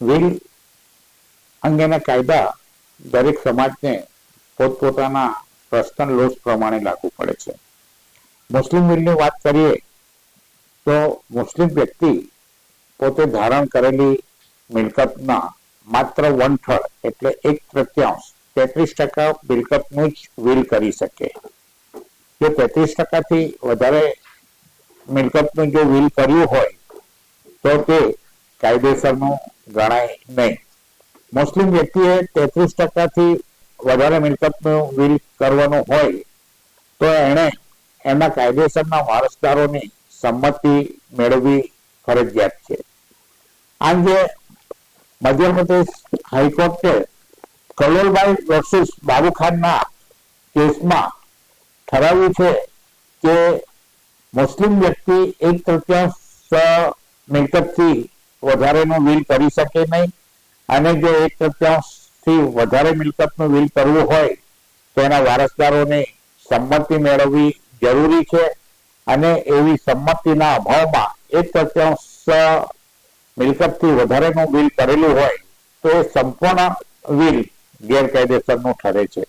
Will અંગેના કાયદા દરેક સમાજને પોતપોતાના પર્સનલ લોસ પ્રમાણે લાગુ પડે છે. મુસ્લિમ વિલની વાત કરીએ તો મુસ્લિમ વ્યક્તિ પોતે ધારણ કરેલી મિલકતના માત્ર વન થર્ડ એટલે એક તૃતીયાંશ તેત્રીસ ટકા મિલકતનું જ વિલ કરી શકે. જો તેત્રીસ ટકાથી વધારે મિલકતનું જો વિલ કર્યું હોય તો તે કાયદેસરનું ગણાય નહીં. મુસ્લિમ વ્યક્તિએ તેત્રીસ ટકાથી વધારે મિલકતનું વિલ કરવાનું હોય, તો એણે એના કાયદેસરના વારસદારોની સંમતિ મેળવવી ફરજિયાત છે. આ અંગે મધ્યપ્રદેશ હાઈકોર્ટે કલોલભાઈ વર્સિસ બાબુખાનના કેસમાં ઠરાવ્યું છે કે મુસ્લિમ વ્યક્તિ એક તૃતીયાંશ મિલકતથી વધારેનું વિલ કરી શકે નહીં. અને જો એક તૃતીયાંશથી વધારે મિલકતનું વિલ કરવું હોય, તો એના વારસદારોની સંમતિ મેળવવી જરૂરી છે. અને એવી સંમતિના અભાવમાં એક તૃતીયાંશ મિલકતથી વધારેનું વિલ કરેલું હોય, તો એ સંપૂર્ણ વિલ ગેરકાયદેસરનું ઠરે છે.